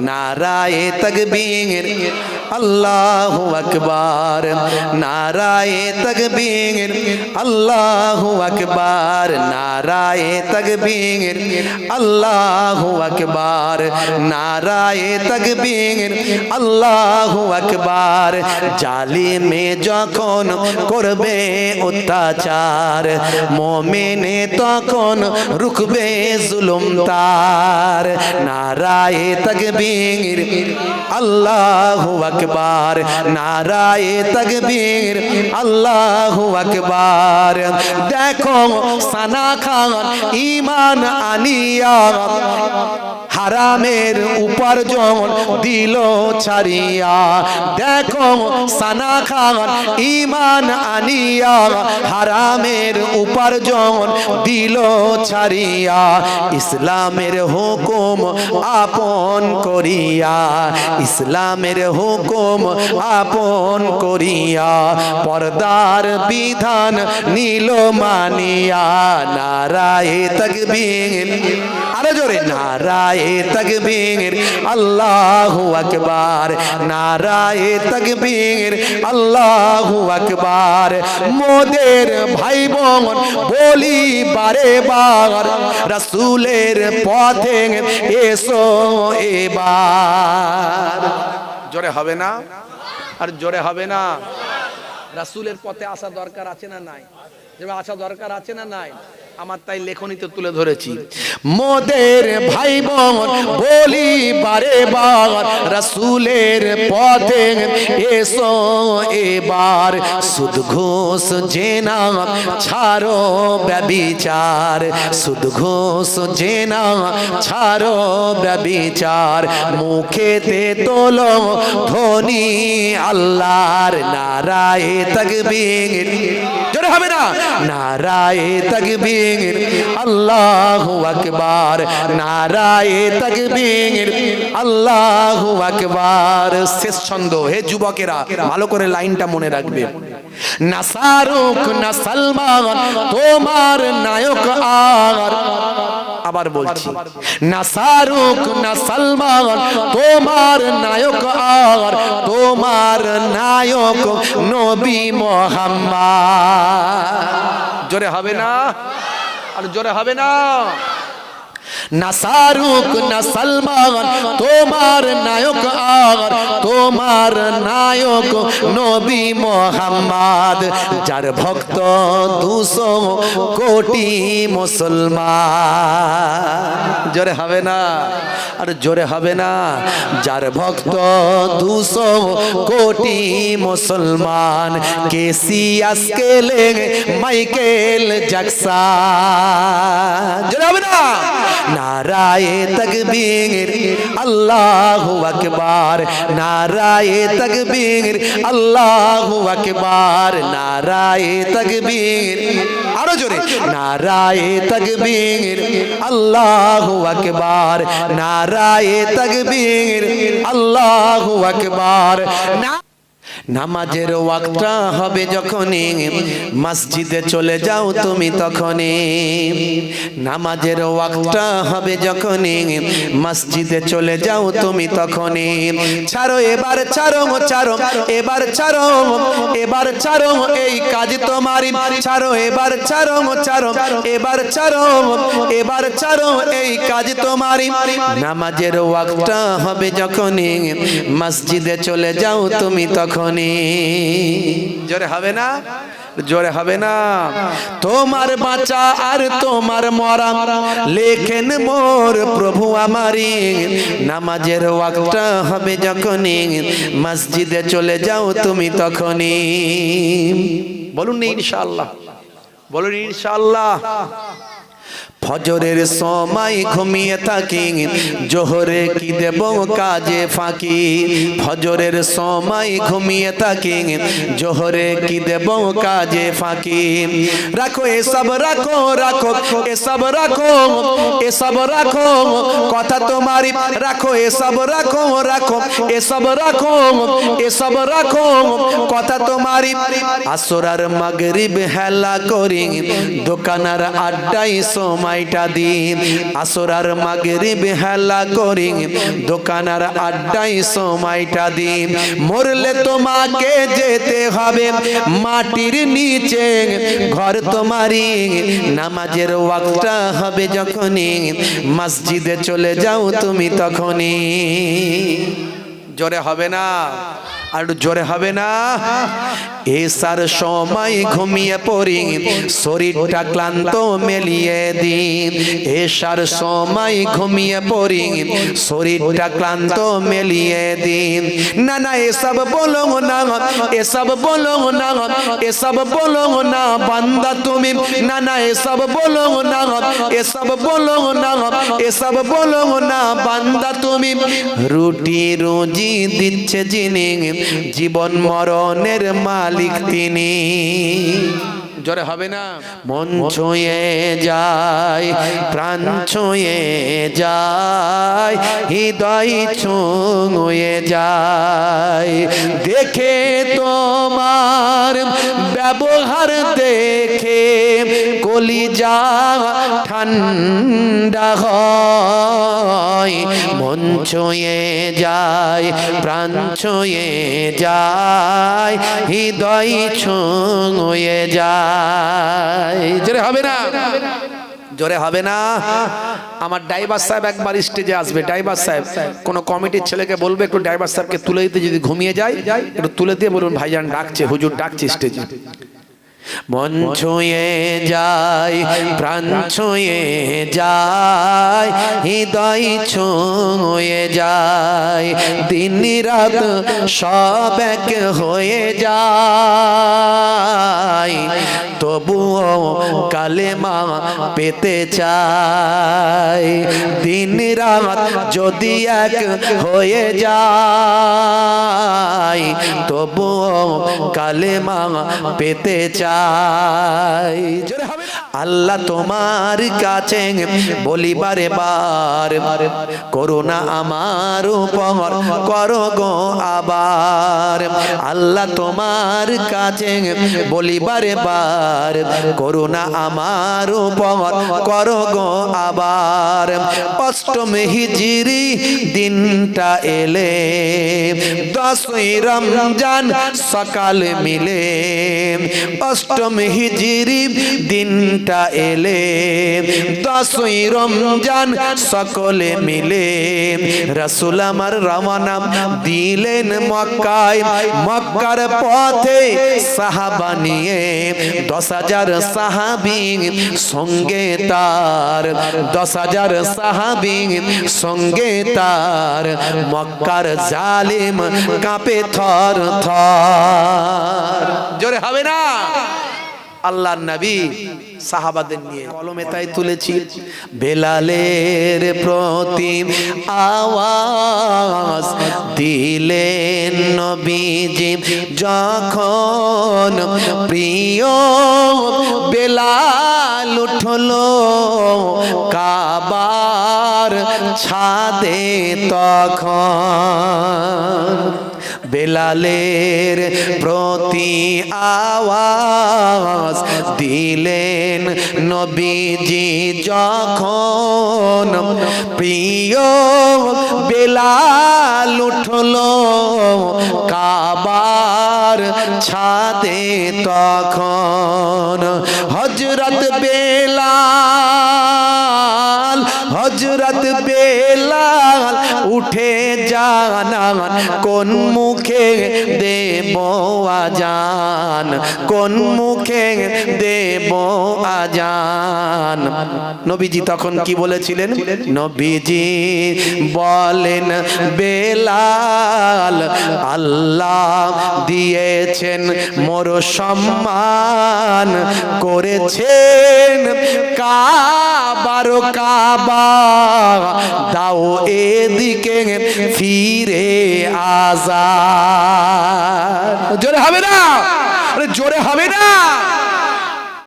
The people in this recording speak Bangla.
নারায়ে তকবীর আল্লাহু আকবার। নারায়ে তকবীর। আল্লাহু আকবার। নারায়ে তকবীর। আল্লাহু আকবার। নারায়ে তকবীর। আল্লাহু আকবার। জালিমে যখন করবে অত্যাচার, মোমেনে তখন রুখবে জুলুম তার। নারায়ে তকবীর। আল্লাহু আকবার। নারায়ে তকবীর আল্লাহু আকবার। দেখো সানা খান ইমান আনিয়া। হারামের উপার্জন দিল ছাড়িয়া। দেখো সানা খান ইমান আনিয়া হারামের উপার্জন দিল ছাড়িয়া। ইসলামের হুকুম আপন করিয়া। ইসলামের হুকুম আপন করিয়া। পর্দার বিধান নীল মানিয়া। নারায় তকবীর। আরও জোরে নারায়ে তকবীর, আল্লাহু আকবার। নারায়ে তকবীর, আল্লাহু আকবার। মোদের ভাই বোন বলি বারে বার, রাসূলের পথে এসো এবার। জোরে হবে না? আর জোরে হবে না? রাসূলের পথে আসা দরকার আছে না নাই? আসা দরকার আছে না নাই? আমার তাই লেখনীতে তুলে ধরেছি। মোদের ভাই বোন বলি বারে বার, রাসূলের পথে এসো এবার। সুদ ঘুষ জেনা ছাড়ো ব্যবিচার। সুদ ঘুষ জেনা ছাড়ো ব্যবিচার। মুখেতে তোলো ধনী আল্লাহর, নারায়ে তকবীর। জোরে হবে না? আল্লাহু আকবার। আল্লাহু আকবার। শেষ ছন্দ। হে যুবকেরা, ভালো করে লাইনটা মনে রাখবে। না সারুক না সালমান, তোমার আবার বলছি। না শাহরুখ না সালমান তোমার নায়ক আর তোমার নায়ক নবী মোহাম্মদ। জোরে হবে না? আর জোরে হবে না? না শাহরুখ, না সালমান, তোমার নায়ক আর, তোমার নায়ক নবী মোহাম্মদ, যার ভক্ত দুশো কোটি মুসলমান। জোরে হবে না, আর জোরে হবে না, যার ভক্ত দুশো কোটি মুসলমান কেসিয়াস কেলে মাইকেল জাকসা জোরে হবে না নারায়ে তকবীর আল্লাহু আকবার নারায়ে তকবীর আল্লাহু আকবার নারায়ে তকবীর আরও জোরে নারায়ে তকবীর আল্লাহু আকবার নারায়ে তকবীর আল্লাহু আকবার না নামাজের ওয়াক্তটা হবে যখনই। মসজিদে চলে যাও তুমি তখনই। নামাজের ওয়াক্তটা হবে যখনই। মসজিদে চলে যাও তুমি তখনই। ছাড়ো, এবার ছাড়ো ছাড়ো, এবার ছাড়ো এবার ছাড়ো, এই কাজ তোমারই ছাড়ো, এবার ছাড়ো ছাড়ো, এবার ছাড়ো এবার ছাড়ো, এই কাজ তোমারই নামাজের ওয়াক্তটা হবে যখনই। মসজিদে চলে যাও তুমি তখনই। জোরে হবে না? জোরে হবে না। তোমার বাঁচা আর তোমার মরা। লেখেন মোর প্রভু আমারি। নামাজের ওয়াক্তটা হবে যখনই। মসজিদে চলে যাও তুমি তখনই। বলুন ইনশাআল্লাহ। বলুন ইনশাআল্লাহ। ফজরের সময় ঘুমিয়ে থাকি জোহরে কি দেব কাজে ফাঁকি? ফজরের সময় ঘুমিয়ে থাকি জোহরে কি দেব কাজে ফাঁকি? রাখো, এসব রাখো রাখো, এসব রাখো এসব রাখো, কথা তোমারি রাখো, এসব রাখো রাখো, এসব রাখো এসব রাখো, কথা তোমারি আসরার মাগরিব হেলা করি দোকানার আড্ডাই সময় সময়টা দিন। আসরার মাগরিব হেলা করি। দোকানার আড্ডাই সময়টা দিন। মরলে তোমাকে যেতে হবে মাটির নিচে। ঘর তোমারই। নামাজের ওয়াক্তটা হবে যখনই। মসজিদে চলে যাও তুমি তখনই। জোরে হবে না? আর জোরে হবে না? এসার সময় ঘুমিয়ে পড়ি, শরীরটা ক্লান্ত মেলিয়ে দিন। এসার সময় ঘুমিয়ে পড়ি, শরীরটা ক্লান্ত মেলিয়ে দিন। না না এসব বলো না, এসব বলো না, এসব বলো না, বান্দা তুমি। না না এসব বলো না, এসব বলো না, এসব বলো না, বান্দা তুমি। রুটি রুজি দিচ্ছে যিনি জীবন মরণের মালিক তিনি। জোরে হবে না? মন ছুঁয়ে যায় প্রাণ ছুঁয়ে যায় হৃদয় ছুঁয়ে যায়। দেখে তোমার ব্যবহার দেখে কলিজা ঠান্ডা হয়। মন ছুঁয়ে যায়, প্রাণ ছুঁয়ে যায়, হৃদয় ছুঁয়ে যায়। জোরে হবে না? জোরে হবে না? আমার ড্রাইভার সাহেব একবার স্টেজে আসবে। ড্রাইভার সাহেব, কোন কমিটির ছেলেকে বলবে, একটু ড্রাইভার সাহেবকে তুলে দিতে যদি ঘুমিয়ে যায়, একটু তুলে দিয়ে বলুন, ভাইজান ডাকছে, হুজুর ডাকছে স্টেজে মন ছুঁয়ে যায় প্রাণ ছুঁয়ে যায় হৃদয় ছুঁয়ে যায় দিন রাত সব এক হয়ে যায় তবুও কালেমা পেতে চাই দিন রাত যদি এক হয়ে যায় তবুও কালেমা পেতে চাই হবে আল্লাহ তোমার কাছে বলিবারে বার করোনা আমার উপর করো গো আবার। আল্লাহ তোমার কাছে বলিবারে বার করোনা আমার উপর করো গো আবার। অষ্টম হিজিরি দিনটা এলে দশই রমজান সকাল মিলে অষ্টম হিজিরি দিনটা এলে। দশই রমজান সকলে মিলে রসুল আমার রওয়ানা দিলেন মক্কায়। মক্কার পথে সাহাবা নিয়ে দশ হাজার সাহাবি সঙ্গে তার। দশ হাজার সাহাবি সঙ্গে তার। মক্কার জালিম কাঁপে থর থর। জোরে হবে না? আল্লাহর নবী সাহাবাদের নিয়ে কলমে তাই তুলেছি, বেলালের প্রতি আওয়াজ দিলেন নবীজি, যখন প্রিয় বেলাল উঠল কাবার ছাদে তখন বেলালের প্রতি আওয়াজ দিলেন নবীজি যখন। প্রিয় বেলাল উঠল কাবার ছাদে তখন। হজরত বেলাল উঠে জানা কোন মুখে দেব আজান? কোন মুখে দেব আজান? নবীজি তখন কি বলেছিলেন? নবীজি বলেন, বেলাল আল্লাহ দিয়েছেন, মোর সম্মান করেছেন। কাবার কাবা, দাও এদিকে ফিরে আজা জোরে হবে না? জোরে হবে